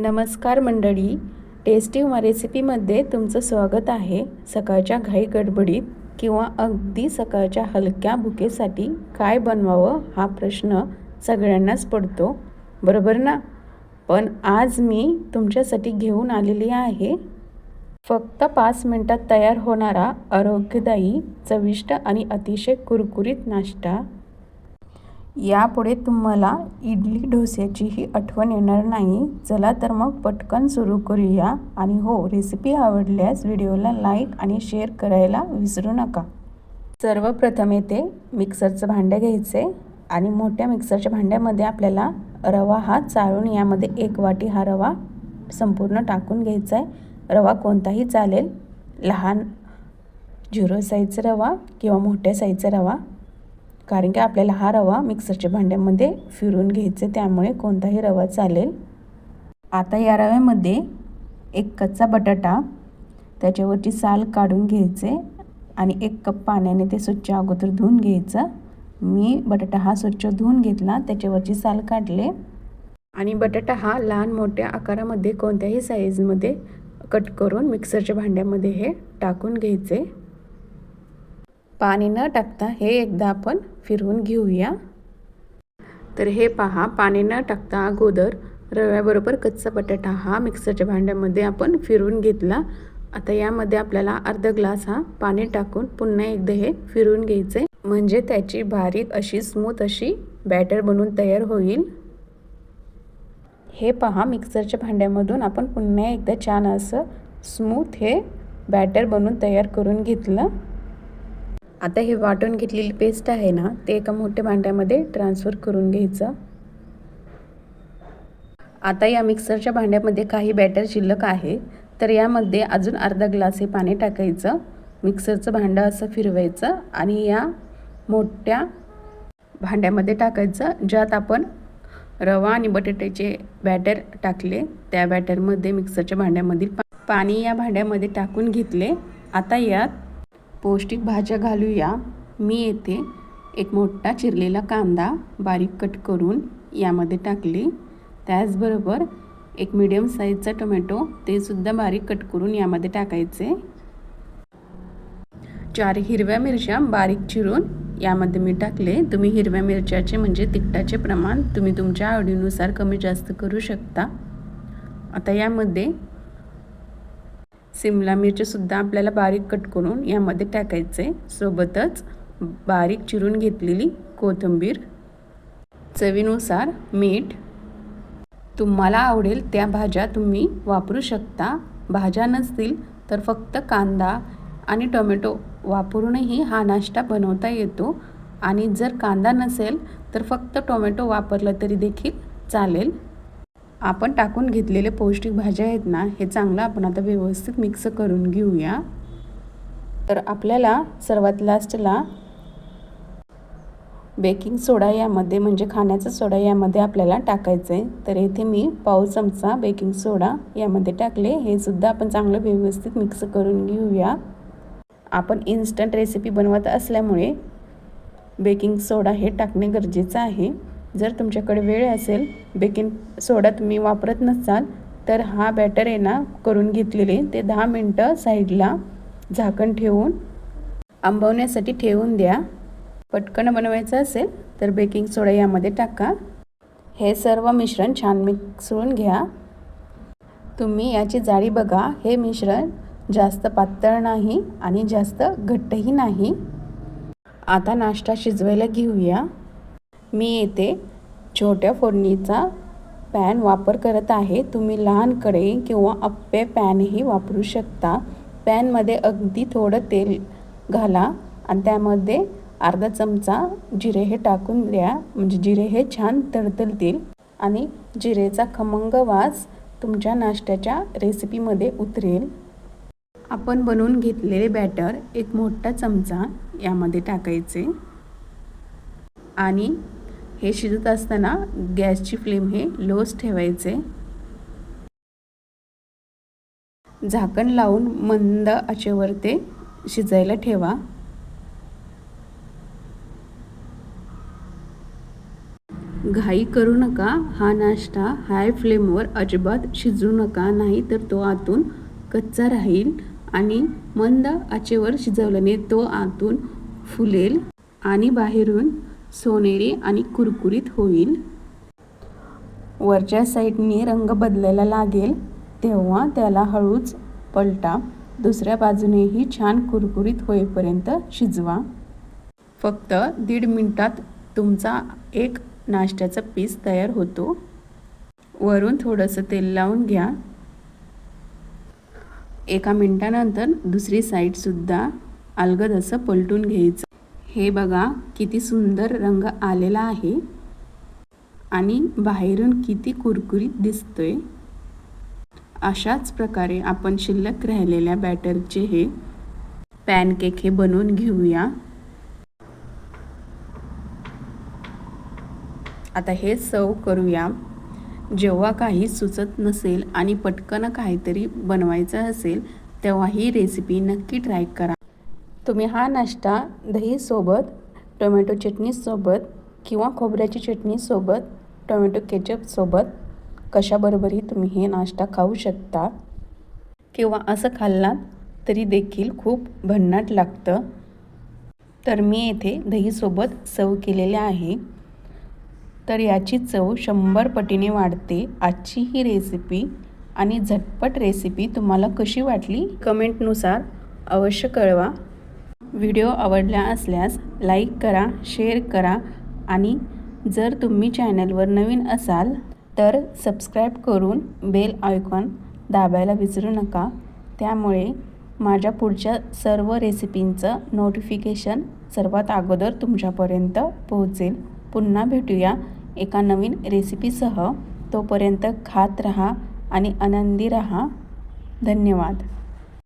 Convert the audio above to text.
नमस्कार मंडळी टेस्टी रेसिपीमध्ये तुमचं स्वागत आहे. सकाळच्या घाई गडबडीत किंवा अगदी सकाळच्या हलक्या भुकेसाठी काय बनवावं हा प्रश्न सगळ्यांनाच पडतो. बरोबर ना? पण आज मी तुमच्यासाठी घेऊन आलेली आहे फक्त पाच मिनटात तयार होणारा आरोग्यदायी चविष्ट आणि अतिशय कुरकुरीत नाश्ता. यापुढे तुम्हाला इडली डोस्याचीही आठवण येणार नाही. चला तर मग पटकन सुरू करूया. आणि हो रेसिपी आवडल्यास व्हिडिओला लाईक आणि शेअर करायला विसरू नका. सर्वप्रथम येते मिक्सरचं भांडं घ्यायचे. आणि मोठ्या मिक्सरच्या भांड्यामध्ये आपल्याला रवा हा चाळून यामध्ये एक वाटी हा रवा संपूर्ण टाकून घ्यायचा आहे रवा कोणताही चालेल. लहान झिरो साईजचा रवा किंवा मोठ्या साईजचा रवा. कारण की आपल्याला हा रवा मिक्सरच्या भांड्यामध्ये फिरून घ्यायचे त्यामुळे कोणताही रवा चालेल. आता या रव्यामध्ये एक कच्चा बटाटा त्याच्यावरची साल काढून घ्यायचे आणि एक कप पाण्याने ते स्वच्छ अगोदर धुवून घ्यायचं. मी बटाटा हा स्वच्छ धुवून घेतला त्याच्यावरची साल काढले. आणि बटाटा हा लहान मोठ्या आकारामध्ये कोणत्याही साईजमध्ये कट करून मिक्सरच्या भांड्यामध्ये हे टाकून घ्यायचे. पाणी न टाकता हे एकदा आपण फिरवून घेऊया. तर हे पहा पाणी न टाकता अगोदर रव्याबरोबर कच्चा बटाटा हा मिक्सरच्या भांड्यामध्ये आपण फिरवून घेतला. आता यामध्ये आपल्याला अर्धा ग्लास हा पाणी टाकून पुन्हा एकदा हे फिरवून घ्यायचे. म्हणजे त्याची बारीक अशी स्मूथ अशी बॅटर बनवून तयार होईल. हे पहा मिक्सरच्या भांड्यामधून आपण पुन्हा एकदा छान असं स्मूथ हे बॅटर बनवून तयार करून घेतलं. आता हे वाटून घेतलेली पेस्ट आहे ना ते एका मोठ्या भांड्यामध्ये ट्रान्सफर करून घ्यायचं. आता या मिक्सरच्या भांड्यामध्ये काही बॅटर शिल्लक आहे तर यामध्ये अजून अर्धा ग्लास हे पाणी टाकायचं. मिक्सरचं भांडं असं फिरवायचं आणि या मोठ्या भांड्यामध्ये टाकायचं ज्यात आपण रवा आणि बटाट्याचे बॅटर टाकले. त्या बॅटरमध्ये मिक्सरच्या भांड्यामधील पाणी या भांड्यामध्ये टाकून घेतले. आता यात पौष्टिक भाज्या घालूया. मी येथे एक मोठा चिरलेला कांदा बारीक कट करून यामध्ये टाकले. त्याचबरोबर एक मीडियम साईजचा टोमॅटो ते सुद्धा बारीक कट करून यामध्ये टाकायचे. चार हिरव्या मिरच्या बारीक चिरून यामध्ये मी टाकले. तुम्ही हिरव्या मिरच्याचे म्हणजे तिखटाचे प्रमाण तुम्ही तुमच्या आवडीनुसार कमी जास्त करू शकता. आता यामध्ये सिमला मिरचीसुद्धा आपल्याला बारीक कट करून यामध्ये टाकायचे. सोबतच बारीक चिरून घेतलेली कोथिंबीर चवीनुसार मीठ. तुम्हाला आवडेल त्या भाज्या तुम्ही वापरू शकता. भाज्या नसतील तर फक्त कांदा आणि टोमॅटो वापरूनही हा नाश्ता बनवता येतो. आणि जर कांदा नसेल तर फक्त टोमॅटो वापरलं तरी देखील चालेल. आपण टाकून घेतलेले पौष्टिक भाज्या आहेत ना हे चांगलं आपण आता व्यवस्थित मिक्स करून घेऊया. तर आपल्याला सर्वात लास्टला बेकिंग सोडा यामध्ये म्हणजे खाण्याचा सोडा यामध्ये आपल्याला टाकायचं आहे तर येथे मी पाव चमचा बेकिंग सोडा यामध्ये टाकले. हे सुद्धा आपण चांगलं व्यवस्थित मिक्स करून घेऊया. आपण इन्स्टंट रेसिपी बनवत असल्यामुळे बेकिंग सोडा हे टाकणे गरजेचं आहे. जर तुमच्याकडे वेळ असेल बेकिंग सोडा तुम्ही वापरत नसाल तर हा बॅटर आहे ना करून घेतलेले. ते दहा मिनटं साईडला झाकण ठेवून आंबवण्यासाठी ठेवून द्या. पटकन बनवायचं असेल तर बेकिंग सोडा यामध्ये टाका. हे सर्व मिश्रण छान मिक्सळून घ्या. तुम्ही याची जाळी बघा. हे मिश्रण जास्त पातळ नाही आणि जास्त घट्टही नाही. आता नाश्ता शिजवायला घेऊया. मी येथे छोट्या फोडणीचा पॅन वापर करत आहे. तुम्ही लहान कढई किंवा अप्पे पॅनही वापरू शकता. पॅनमध्ये अगदी थोडं तेल घाला आणि त्यामध्ये अर्धा चमचा जिरे हे टाकून द्या. म्हणजे जिरे हे छान तडतलतील आणि जिरेचा खमंग वास तुमच्या नाश्त्याच्या रेसिपीमध्ये उतरेल. आपण बनवून घेतलेले बॅटर एक मोठा चमचा यामध्ये टाकायचे आणि हे शिजत असताना गॅसची फ्लेम हे लोच ठेवायचे. झाकण लावून मंद आचेवर ते शिजायला ठेवा. घाई करू नका हा नाश्ता हाय फ्लेमवर अजिबात शिजू नका नाही तर तो आतून कच्चा राहील आणि मंद आचेवर शिजवल्याने तो आतून फुलेल आणि बाहेरून सोनेरी आणि कुरकुरीत होईल. वरच्या साईडने रंग बदलायला लागेल तेव्हा त्याला हळूच पलटा. दुसऱ्या बाजूनेही छान कुरकुरीत होईपर्यंत शिजवा. फक्त दीड मिनटात तुमचा एक नाश्त्याचा पीस तयार होतो. वरून थोडंसं तेल लावून घ्या. एका मिनटानंतर दुसरी साईडसुद्धा अलगद असं पलटून घ्यायचं. हे बघा किती सुंदर रंग आलेला आहे. आणि बाहेरून किती कुरकुरीत दिसतोय. अशाच प्रकारे आपण शिल्लक राहिलेल्या बॅटरचे हे पॅनकेक हे बनवून घेऊया. आता हे सर्व करूया. जेव्हा काही सुचत नसेल आणि पटकन काहीतरी बनवायचं असेल तेव्हा ही रेसिपी नक्की ट्राय करा. तुम्ही हा नाश्ता दहीसोबत टोमॅटो चटणीसोबत किंवा खोबऱ्याची चटणीसोबत टोमॅटो केचपसोबत कशाबरोबरही तुम्ही हे नाश्ता खाऊ शकता. किंवा असं खाल्लात तरी देखील खूप भन्नाट लागतं. तर मी येथे दहीसोबत सव केलेले आहे. तर याची चव शंभर पटीने वाढते. आजची ही रेसिपी आणि झटपट रेसिपी तुम्हाला कशी वाटली? कमेंटनुसार अवश्य कळवा. व्हिडिओ आवडला असल्यास लाईक करा शेअर करा आणि जर तुम्ही चॅनलवर नवीन असाल तर सबस्क्राईब करून बेल आयकॉन दाबायला विसरू नका. त्यामुळे माझ्या पुढच्या सर्व रेसिपींचं नोटिफिकेशन सर्वात अगोदर तुमच्यापर्यंत पोहोचेल. पुन्हा भेटूया एका नवीन रेसिपीसह. तोपर्यंत खात रहा आणि आनंदी रहा. धन्यवाद.